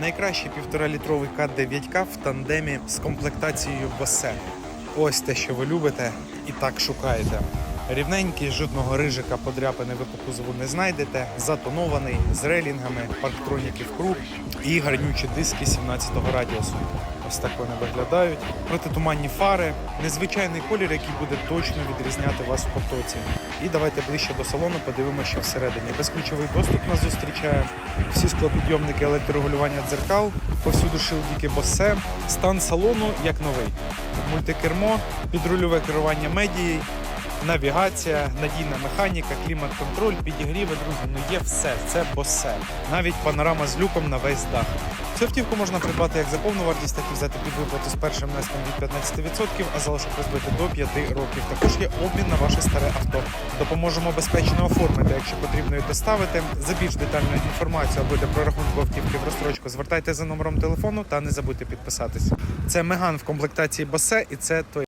Найкращий півторалітровий К9К в тандемі з комплектацією Басе. Ось те, що ви любите і так шукаєте. Рівненький, жодного рижика подряпини ви по кузову не знайдете. Затонований з релінгами, парктроніків круг і гарнючі диски 17-го радіусу. Ось так вони виглядають. Протитуманні фари, незвичайний колір, який буде точно відрізняти вас в потоці. І давайте ближче до салону подивимося, що всередині. Безключовий доступ нас зустрічає. Всі склопідйомники електрорегулювання дзеркал, повсюду шилдіки Bose. Стан салону як новий. Мультикермо, підрульове керування медією, навігація, надійна механіка, клімат-контроль, підігріви, друзі, ну є все. Це Bose. Навіть панорама з люком на весь дах. Цю автівку можна придбати як за повну вартість, так і взяти під виплату з першим внеском від 15%, а залишок розбити до 5 років. Також є обмін на ваше старе авто. Допоможемо безпечно оформити, якщо потрібно її доставити. За більш детальною інформацією або для прорахунку автівки в розстрочку звертайте за номером телефону та не забудьте підписатись. Це Меган в комплектації Bose і це той.